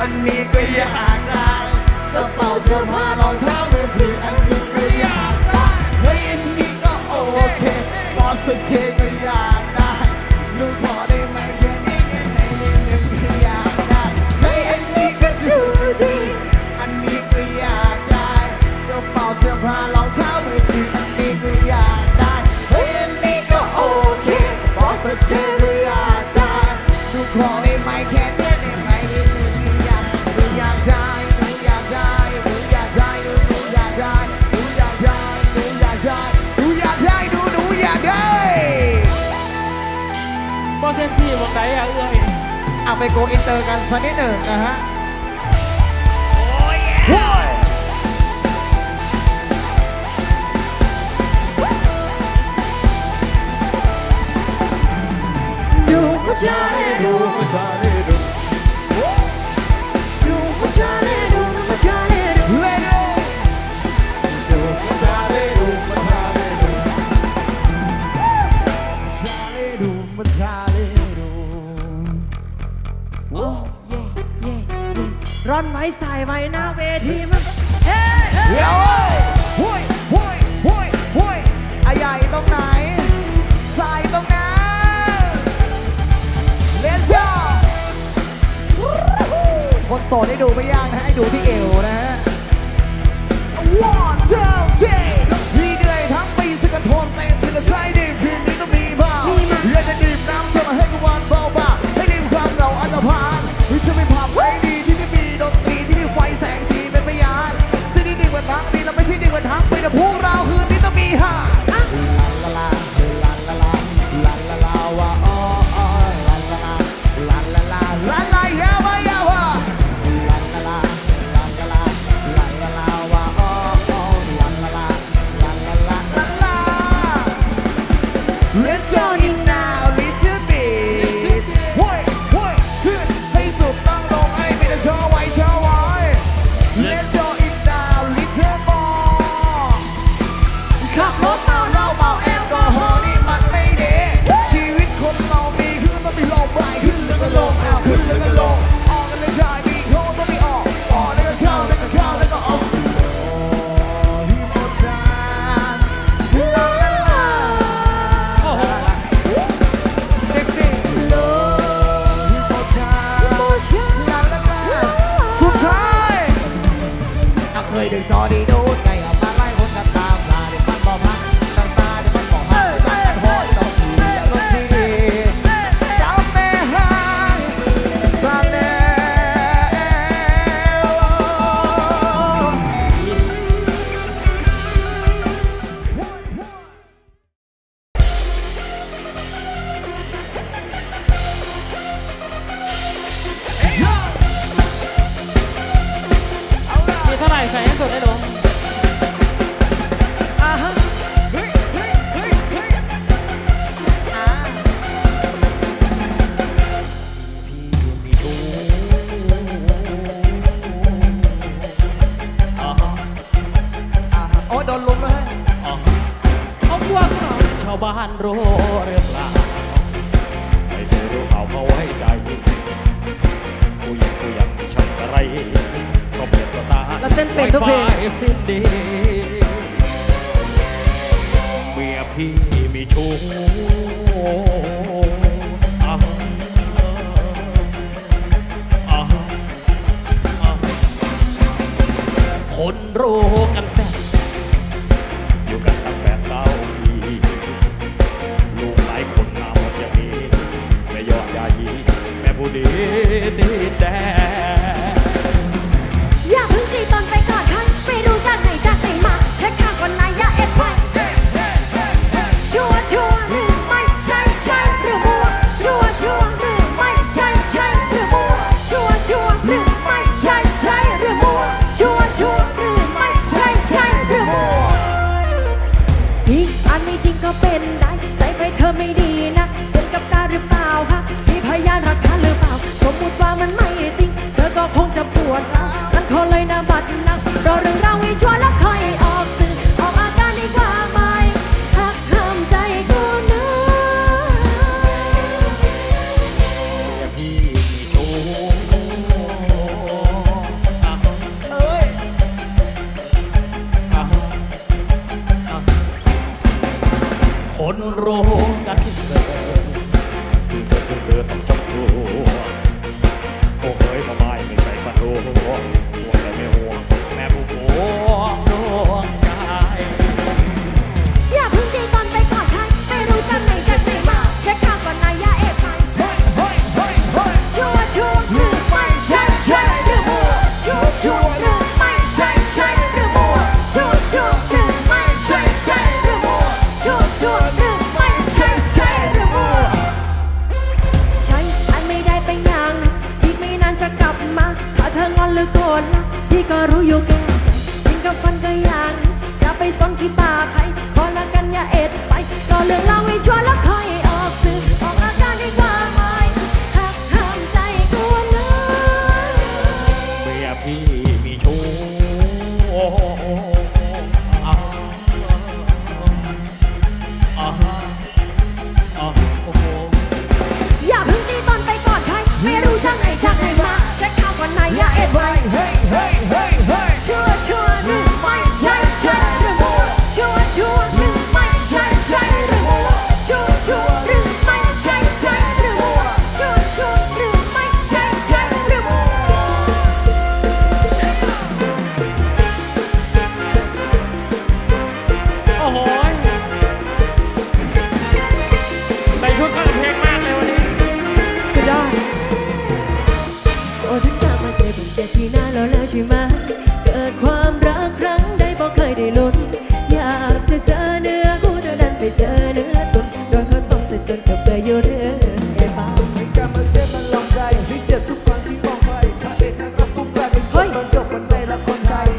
อันนี้ก็อยากได้กระเป๋าเสื้อผ้ารองเท้ามือถืออันนี้ก็อยากได้เฮ้ยอันนี้ก็โอเคบอสเชก็อยากได้หนูพอได้ไหมแค่นี้แค่ไหนนิดนึงก็อยากได้เฮ้ยอันนี้ก็ดูดีอันนี้ก็อยากได้กระเป๋าเสื้อผ้ารองเท้า ไปโกอินเตอร์กันสักนิดหนึ่งนะฮะดูหัวใจดู อนไว้ใส่ไว้หน้าเวทีมันเฮ้ยเฮ้ยห้วยห้วยห้วยห้วยอาใหญ่ตรงไหนใส่ตรงนั้นเ Let's go คนโสดให้ดูไม่ยากนะให้ดูที่เอวนะฮะ One two three มีเหนื่อยทั้งปีสกัดทนเต็มที่ละใช้ดีคืนนี้ต้องมีบ้างอยากจะดื่มน้ำเสมอให้กับวันบ้า รู้หรื่องรล่าไม่เคยรู้เขาเขาไว้ใจกูยังกูยังชอบอะไรก็เปลี่ยนตาแล้วเต้นเป็นทุกเพลงสิ้นดีเมียพี่มีชู้คนรู้กันานไม่จริงก็เป็นได้ ใจไปเธอไม่ดีนะเป็นกับตาหรือเปล่าฮะมีพยานรักฐานหรือเปล่า สมมติว่ามันไม่จริง เธอก็คงจะปวดร้วฉันขอเลยนะบัดนะรอเรื่อง ลือโนที่ก็รู้อยู่แก่ใจยิงกับฟันก็ยังจะไาไปสนขี้ตาใครขอละกันอย่าเอ็ดใส่ก็เรื่องเราไม่ชวนแล้วคอย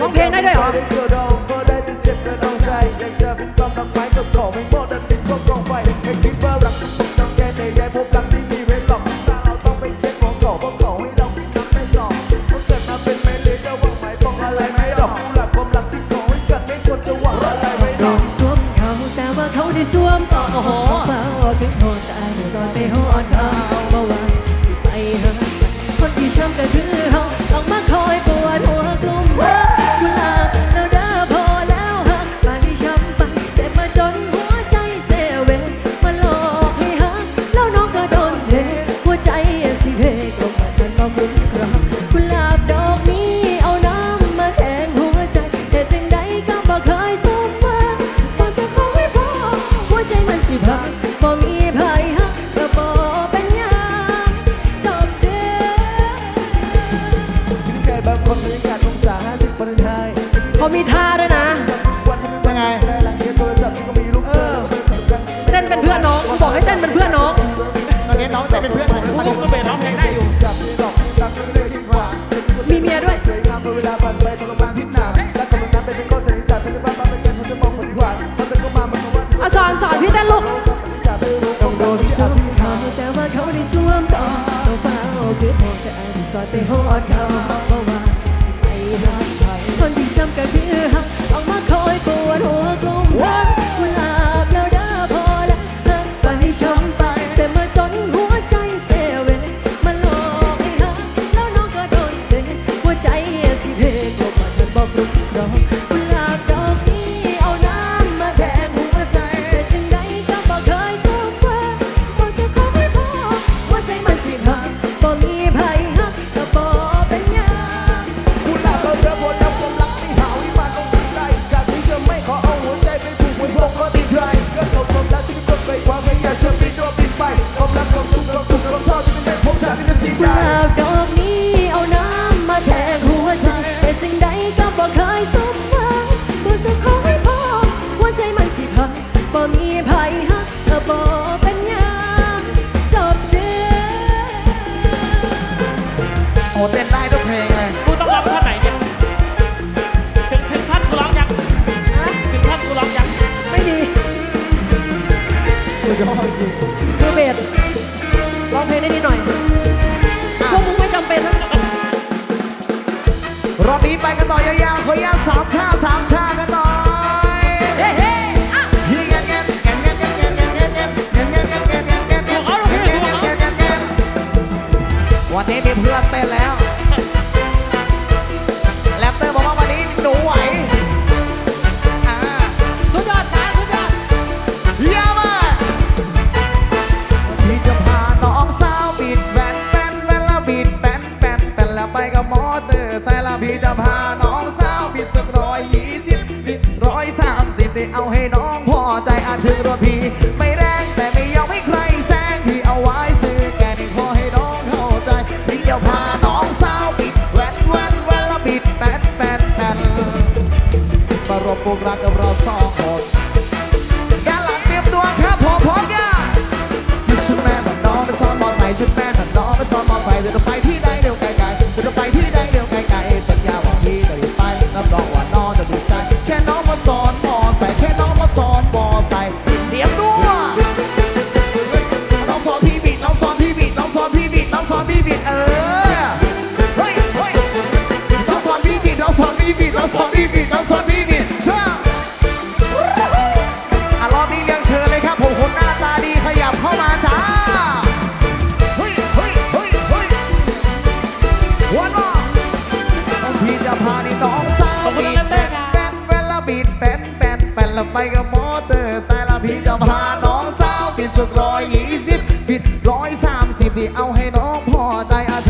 ร้องเพลงได้ด้วยเหรอ Sometimes วมปลูกรักกับเราสองคนการหลังเตรียมตัวครับพร้อมพร้อมกันชุดแม่เหมือนน้องไปซ้อนมอไซค์ชุดแม่เหมือนน้องไปซ้อนมอไซค์เดี๋ยวจะไปที่ใดเร็วไกลๆเดี๋ยวจะไปที่ใดเร็วไกลๆสัญญาว่าพี่จะอยู่ไปรับรองว่าน้องจะดูใจ แค่น้องมาสอนมอไซค์แค่น้องมาสอนมอไซค์เตรียมตัวน้องสอนพี่บิดน้องสอนพี่บิดน้องสอนพี่บิดน้องสอนพี่บิดเออ กับมอเตอร์ไซค์ละพี่จะพาน้องสาวบิดสุดร้อยยี่สิบบิดร้อยสามสิบดีเอาให้น้องพอใจอาถึง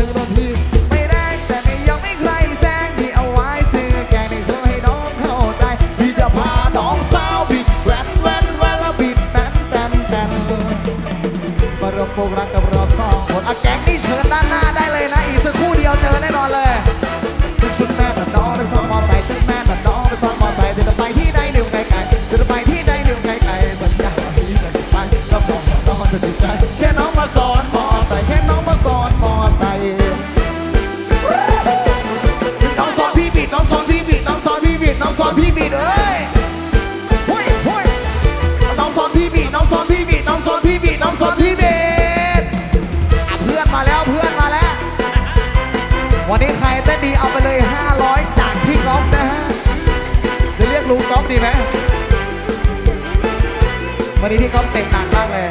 วันนี้พี่ก๊อฟเต็มหนักมากเลย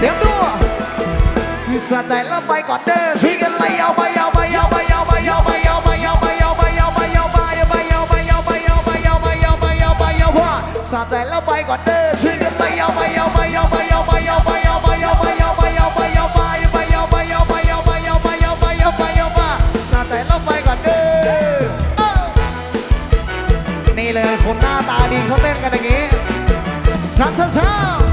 เดี๋ยวดูมีสะใจแล้วไปก่อนเด้อช่วยกันไล่เอาไปเอาไปเอาไปเอาไปเอาไปเอาไปเอาไปเอาไปเอาไปเอาไปเอาไปเอาไปเอาไปเอาไปเอาไปเอาไปเอาไปเอาไปสะใจแล้วไปก่อนเด้อช่วยกันไล่เอาไปเอาไปเอาไปเอาไปเอาไปเอาไปเอาไปเอาไปเอาไปเอาไปเอาไปเอาไปเอาไปเอาไปเอาไปเอาไปเอาไปเอาไปสะใจแล้วไปก่อนเด้อนี่เลยคนหน้าตาดีเขาเต้นกัน Essas round.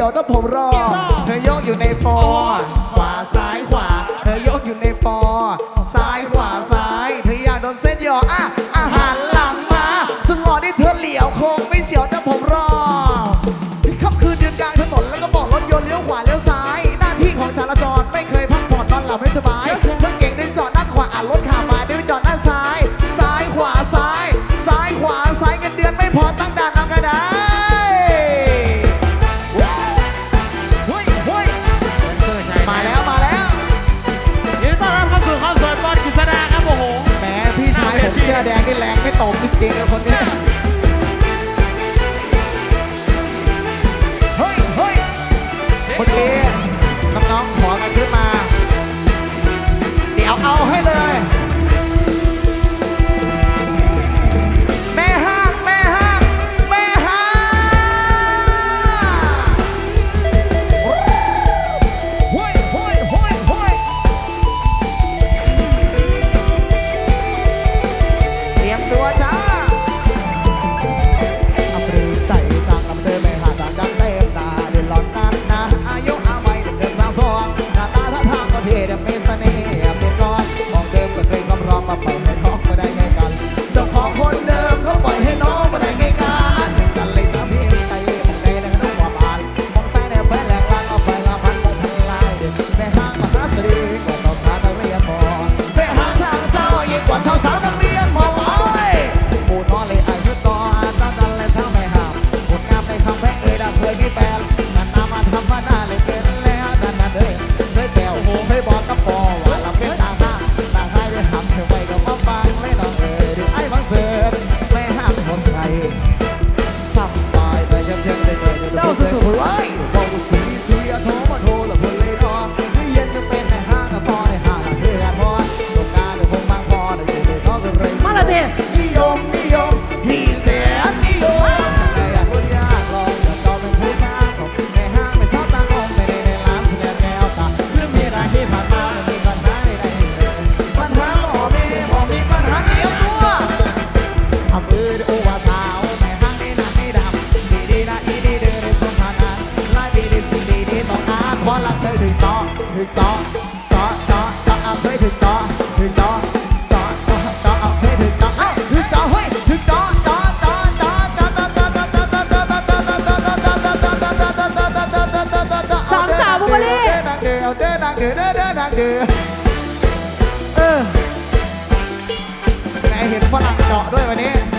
ยวถ้าผมรอ เธอโยกอยู่ในฟอร์ขวาซ้ายขวา เธอโยกอยู่ในฟอร์ซ้ายขวาซ้าย เธออยากโดนเส้นหยออะอาหารหลังมาสุดหล่อที่เธอเหลียวคงไม่เสียวถ้าผมรอค่ำคืนยืนกลางถนนแล้วก็บอกรถยนต์เลี้ยวขวาเลี้ยวซ้าย หน้าที่ของจราจรไม่เคยพักผ่อนนอนหลับไม่สบายรถเก่งดึงจอดด้านขวาอะรถขับมาดึงจอดด้านซ้าย Gainer, pag เด้อนางเด้อเด้อเด้อนางเด้อเออแหมเห็นฝรั่งเดาะด้วยวันนี้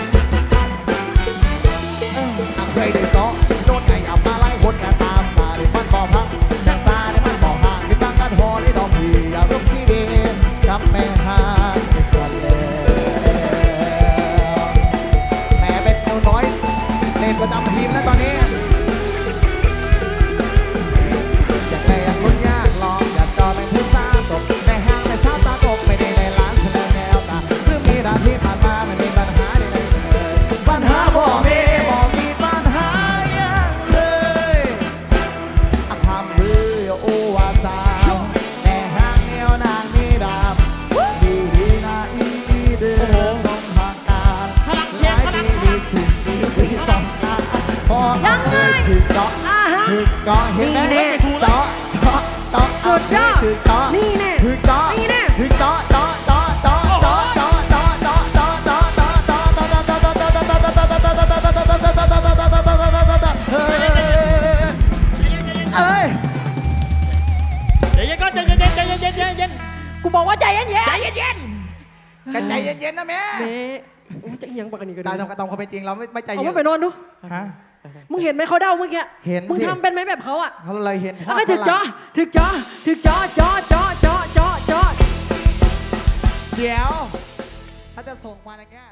ยจะอิหยังปากกันนี่ก็ตามได้ตามกระตอมเขาเป็นจริงเราไม่ไม่ใจเอาเย็มันนไปนอนดู ฮะ มึงเห็นไหมเขาเดาเมื่อกี้เห็นมึงสิทำเป็นไหมแบบเขาอะเขาเลยเห็นแล้วก็ถึกจอถึกจอถึกจอจอจอจอจอจอเดี๋ยว ถ้าจะส่งมาอย่างเงี้ยส่งซิกัน